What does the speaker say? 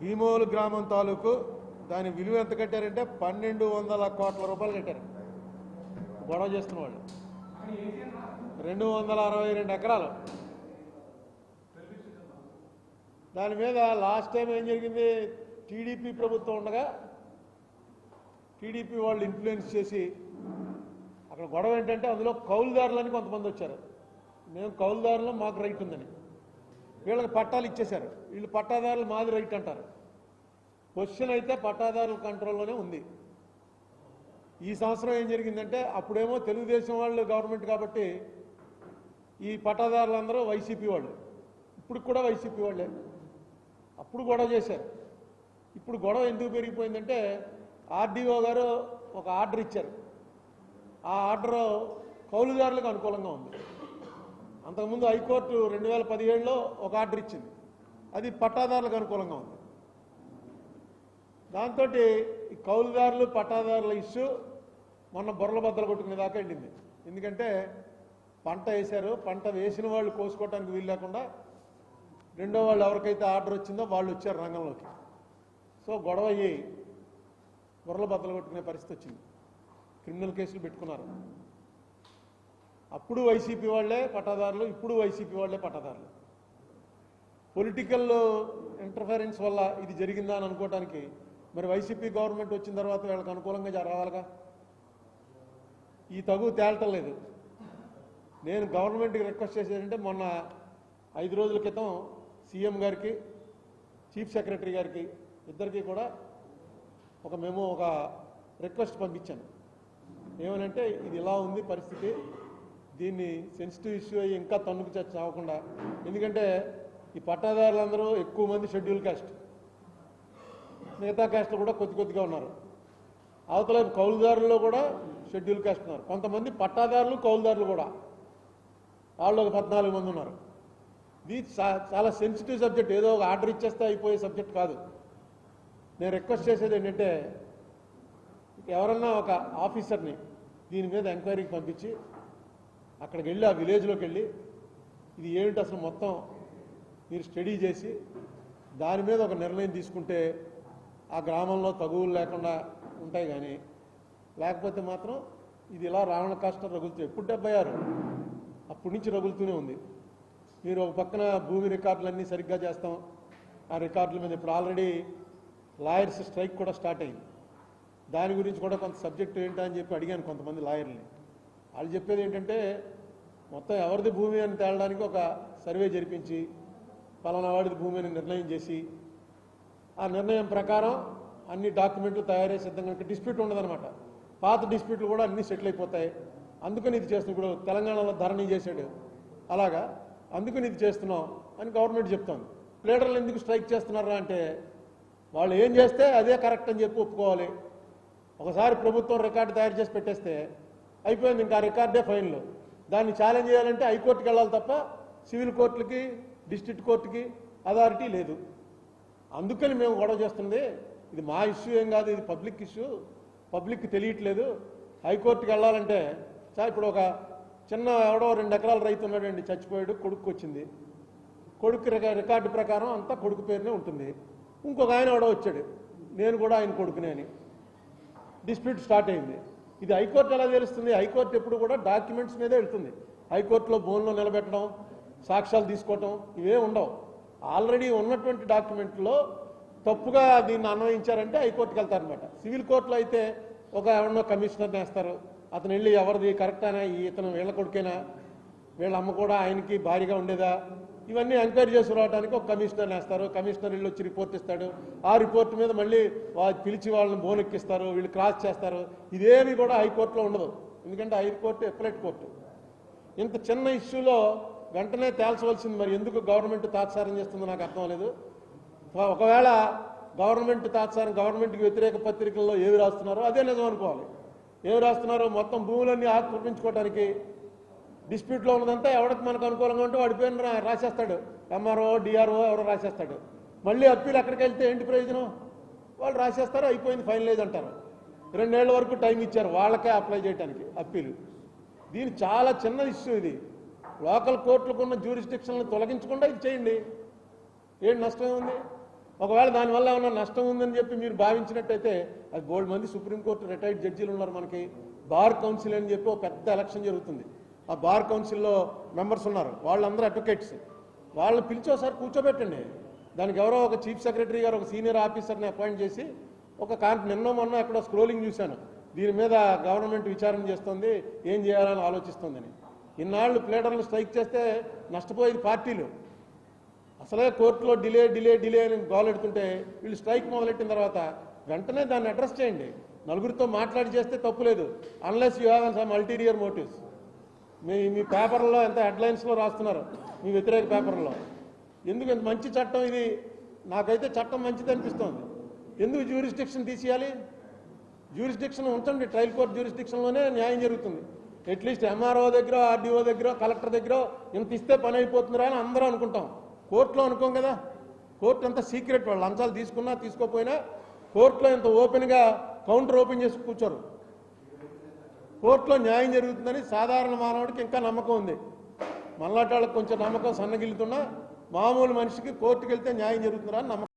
భీమోలు గ్రామం తాలూకు దాని విలువ ఎంత కట్టారంటే పన్నెండు వందల కోట్ల రూపాయలు కట్టారు. గొడవ చేస్తున్న వాళ్ళు రెండు వందల అరవై రెండు ఎకరాలు. దాని మీద లాస్ట్ టైం ఏం జరిగింది? టీడీపీ ప్రభుత్వం ఉండగా టీడీపీ వాళ్ళు ఇన్ఫ్లుయెన్స్ చేసి అక్కడ గొడవ ఏంటంటే అందులో కౌలుదారులని కొంతమంది వచ్చారు. మేము కౌలుదారులు మాకు రైట్ ఉందని. వీళ్ళకి పట్టాలు ఇచ్చేశారు. వీళ్ళు పట్టాదారులు మాది రైట్ అంటారు. క్వశ్చన్ అయితే పట్టాదారుల కంట్రోల్లోనే ఉంది. ఈ సంవత్సరం ఏం జరిగిందంటే అప్పుడేమో తెలుగుదేశం వాళ్ళు గవర్నమెంట్ కాబట్టి ఈ పట్టాదారులందరూ వైసీపీ వాళ్ళు. ఇప్పుడు కూడా వైసీపీ వాళ్ళే. అప్పుడు గొడవ చేశారు. ఇప్పుడు గొడవ ఎందుకు పెరిగిపోయిందంటే ఆర్డీఓ గారు ఒక ఆర్డర్ ఇచ్చారు. ఆ ఆర్డర్ కౌలుదారులకు అనుకూలంగా ఉంది. అంతకుముందు హైకోర్టు రెండు వేల పదిహేడులో ఒక ఆర్డర్ ఇచ్చింది. అది పట్టాదారులకు అనుకూలంగా ఉంది. దాంతో ఈ కౌలుదారులు పట్టాదారుల ఇష్యూ మొన్న బొర్రల బద్దలు కొట్టుకునే దాకా వెళ్ళింది ఎందుకంటే పంట వేశారు. పంట వేసిన వాళ్ళు కోసుకోవడానికి వీలు లేకుండా రెండో వాళ్ళు ఎవరికైతే ఆర్డర్ వచ్చిందో వాళ్ళు వచ్చారు రంగంలోకి. సో గొడవ అయ్యి బుర్రల బద్దలు కొట్టుకునే పరిస్థితి వచ్చింది. క్రిమినల్ కేసులు పెట్టుకున్నారు. అప్పుడు వైసీపీ వాళ్ళే పట్టాదారులు ఇప్పుడు వైసీపీ వాళ్ళే పట్టాదారులు పొలిటికల్ ఇంటర్ఫరెన్స్ వల్ల ఇది జరిగిందా అని అనుకోవటానికి మరి వైసీపీ గవర్నమెంట్ వచ్చిన తర్వాత వీళ్ళకి అనుకూలంగా జరగాలిగా? ఈ తగు తేలటం లేదు. నేను గవర్నమెంట్కి రిక్వెస్ట్ చేసేదంటే మొన్న ఐదు రోజుల క్రితం సీఎం గారికి చీఫ్ సెక్రటరీ గారికి ఇద్దరికి కూడా ఒక మేము ఒక రిక్వెస్ట్ పంపించాను. ఏమనంటే ఇది ఇలా ఉంది పరిస్థితి దీన్ని సెన్సిటివ్ ఇష్యూ అయ్యి ఇంకా తన్నుకు చచ్చి అవ్వకుండా ఎందుకంటే ఈ పట్టాదారులందరూ ఎక్కువ మంది షెడ్యూల్ కాస్ట్ మిగతా కాస్ట్లు కూడా కొద్ది కొద్దిగా ఉన్నారు. అవతల కౌలుదారుల్లో కూడా షెడ్యూల్ కాస్ట్ ఉన్నారు. కొంతమంది పట్టాదారులు కౌలుదారులు కూడా. వాళ్ళు ఒక పద్నాలుగు మంది ఉన్నారు. ఇది చాలా సెన్సిటివ్ సబ్జెక్ట్ ఏదో ఒక ఆర్డర్ ఇచ్చేస్తే అయిపోయే సబ్జెక్ట్ కాదు. నేను రిక్వెస్ట్ చేసేది ఏంటంటే ఎవరన్నా ఒక ఆఫీసర్ని దీని మీద ఎంక్వైరీకి పంపించి అక్కడికి వెళ్ళి ఆ విలేజ్లోకి వెళ్ళి ఇది ఏమిటి అసలు మొత్తం మీరు స్టడీ చేసి దాని మీద ఒక నిర్ణయం తీసుకుంటే ఆ గ్రామంలో తగువులు లేకుండా ఉంటాయి కానీ లేకపోతే మాత్రం ఇది ఇలా రావణ కష్టం రగులుతూ ఎప్పుడు డెబ్బై ఆరు? అప్పటి నుంచి రగులుతూనే ఉంది. మీరు ఒక పక్కన భూమి రికార్డులన్నీ సరిగ్గా చేస్తాం. ఆ రికార్డుల మీద ఇప్పుడు ఆల్రెడీ లాయర్స్ స్ట్రైక్ కూడా స్టార్ట్ అయింది. దాని గురించి కూడా కొంత సబ్జెక్ట్ ఏంటని అని చెప్పి అడిగాను కొంతమంది లాయర్ని వాళ్ళు చెప్పేది ఏంటంటే మొత్తం ఎవరిది భూమి అని తేలడానికి ఒక సర్వే జరిపించి పలానా వాడిది భూమి అని నిర్ణయం చేసి ఆ నిర్ణయం ప్రకారం అన్ని డాక్యుమెంట్లు తయారై సిద్ధంగా డిస్ప్యూట్ ఉండదన్నమాట. పాత డిస్ప్యూట్లు కూడా అన్నీ సెటిల్ అయిపోతాయి. అందుకని ఇది చేస్తున్నాం. ఇప్పుడు తెలంగాణలో ధరణి చేశాడు. అలాగా? అందుకని ఇది చేస్తున్నాం అని గవర్నమెంట్ చెప్తోంది. ప్లేడర్లు ఎందుకు స్ట్రైక్ చేస్తున్నారా అంటే వాళ్ళు ఏం చేస్తే అదే కరెక్ట్ అని చెప్పి ఒప్పుకోవాలి. ఒకసారి ప్రభుత్వం రికార్డు తయారు చేసి పెట్టేస్తే అయిపోయింది ఇంకా ఆ రికార్డే ఫైన్లు. దాన్ని ఛాలెంజ్ చేయాలంటే హైకోర్టుకి వెళ్ళాలి తప్ప సివిల్ కోర్టులకి డిస్ట్రిక్ట్ కోర్టుకి అథారిటీ లేదు. అందుకని మేము గొడవ చేస్తుంది ఇది మా ఇష్యూ ఏం కాదు ఇది పబ్లిక్ ఇష్యూ పబ్లిక్ తెలియట్లేదు. హైకోర్టుకి వెళ్ళాలంటే సార్ ఇప్పుడు ఒక చిన్న ఎవడో రెండు ఎకరాల రైతు ఉన్నాడండి చచ్చిపోయాడు కొడుకు వచ్చింది. కొడుకు రికార్డు ప్రకారం అంతా కొడుకు పేరునే ఉంటుంది. ఇంకొక ఆయన ఎవడో వచ్చాడు. నేను కూడా ఆయన కొడుకునే అని. డిస్ప్యూట్ స్టార్ట్ అయింది. ఇది హైకోర్టు ఎలా తెలుస్తుంది? హైకోర్టు ఎప్పుడు కూడా డాక్యుమెంట్స్ మీదే వెళ్తుంది. హైకోర్టులో బోన్లో నిలబెట్టడం సాక్ష్యాలు తీసుకోవటం ఇవే ఉండవు. ఆల్రెడీ ఉన్నటువంటి డాక్యుమెంట్లో తప్పుగా దీన్ని అన్వయించారంటే హైకోర్టుకి వెళ్తారనమాట సివిల్ కోర్టులో అయితే ఒక ఎవరినో కమిషనర్ వేస్తారు. అతను వెళ్ళి ఎవరిది కరెక్టేనా ఈ ఇతను వీళ్ళ కొడుకేనా? వీళ్ళ అమ్మ కూడా ఆయనకి భారీగా ఉండేదా? ఇవన్నీ ఎంక్వైరీ చేసి రావడానికి ఒక కమిషనర్ వేస్తారు. కమిషనర్ వీళ్ళు వచ్చి రిపోర్ట్ ఇస్తాడు. ఆ రిపోర్ట్ మీద మళ్ళీ వాళ్ళు పిలిచి వాళ్ళని బోనెక్కిస్తారు. వీళ్ళు క్రాస్ చేస్తారు. ఇదేమి కూడా హైకోర్టులో ఉండదు. ఎందుకంటే హైకోర్టు ఎప్పలెట్ కోర్టు. ఇంత చిన్న ఇష్యూలో వెంటనే తేల్చవలసింది మరి ఎందుకు గవర్నమెంట్ తాత్సారం చేస్తుందో నాకు అర్థం లేదు ఒకవేళ గవర్నమెంట్ తాత్సారం గవర్నమెంట్కి వ్యతిరేక పత్రికల్లో ఏవి రాస్తున్నారో అదే నిజం అనుకోవాలి. ఏవి రాస్తున్నారో మొత్తం భూములన్నీ ఆక్రమించుకోవడానికి డిస్ప్యూట్లో ఉన్నదంతా ఎవరికి మనకు అనుకూలంగా ఉంటే వాడి పేరు రాసేస్తాడు. ఎంఆర్ఓ డిఆర్ఓ ఎవరో రాసేస్తాడు. మళ్ళీ అప్పీలు ఎక్కడికి వెళ్తే ఏంటి ప్రయోజనం? వాళ్ళు రాసేస్తారు అయిపోయింది ఫైనలైజ్ అంటారు రెండేళ్ళ వరకు టైం ఇచ్చారు వాళ్ళకే అప్లై చేయడానికి అప్పీలు. దీని చాలా చిన్న ఇష్యూ ఇది. లోకల్ కోర్టులకు ఉన్న జ్యూరిస్టిక్షన్లను తొలగించకుండా ఇది చేయండి. ఏం నష్టం ఉంది? ఒకవేళ దానివల్ల ఏమైనా నష్టం ఉందని చెప్పి మీరు భావించినట్టయితే అది బోల్డ్ మంది సుప్రీంకోర్టు రిటైర్డ్ జడ్జీలు ఉన్నారు మనకి. బార్ కౌన్సిల్ అని చెప్పి ఒక పెద్ద ఎలక్షన్ జరుగుతుంది. ఆ బార్ కౌన్సిల్లో మెంబర్స్ ఉన్నారు. వాళ్ళందరూ అడ్వకేట్స్. వాళ్ళని పిలిచి ఒకసారి కూర్చోబెట్టండి. దానికి ఎవరో ఒక చీఫ్ సెక్రటరీ గారు ఒక సీనియర్ ఆఫీసర్ని అపాయింట్ చేసి ఒక కాన్ నిన్న మొన్న ఎక్కడో స్క్రోలింగ్ చూశాను. దీని మీద గవర్నమెంట్ విచారణ చేస్తుంది. ఏం చేయాలని ఆలోచిస్తుందని. ఇన్నాళ్ళు ప్లేడర్లు స్ట్రైక్ చేస్తే నష్టపోయేది పార్టీలు. అసలే కోర్టులో డిలే డిలే డిలే అని గోలెడుతుంటే వీళ్ళు స్ట్రైక్ మొదలెట్టిన తర్వాత వెంటనే దాన్ని అడ్రస్ చేయండి. నలుగురితో మాట్లాడి చేస్తే తప్పు లేదు. Unless you have some ulterior motives. మీ మీ పేపర్లో ఎంత హెడ్లైన్స్లో రాస్తున్నారు? మీ వ్యతిరేక పేపర్లో. ఎందుకు ఇంత మంచి చట్టం ఇది? నాకైతే చట్టం మంచిది అనిపిస్తోంది. ఎందుకు జ్యూరిస్డిక్షన్ తీసేయాలి? జ్యూరిస్డిక్షన్ ఉంచండి. ట్రయల్ కోర్ట్ జ్యూరిస్డిక్షన్లోనే న్యాయం జరుగుతుంది. అట్లీస్ట్ ఎంఆర్ఓ దగ్గర ఆర్డీఓ దగ్గర కలెక్టర్ దగ్గర ఇంత ఇస్తే పని అయిపోతుందిరా అని అందరూ అనుకుంటాం. కోర్టులో అనుకోం కదా? కోర్టు అంతా సీక్రెట్ వాళ్ళు లంచాలు తీసుకున్నా తీసుకోపోయినా కోర్టులో ఇంత ఓపెన్గా కౌంటర్ ఓపెన్ చేసి కూర్చోరు. కోర్టులో న్యాయం జరుగుతుందని సాధారణ మానవుడికి ఇంకా నమ్మకం ఉంది. మళ్ళాటి కొంచెం నమ్మకం సన్నగిల్లుతున్నా మామూలు మనిషికి కోర్టుకు వెళ్తే న్యాయం జరుగుతుందని నమ్మకం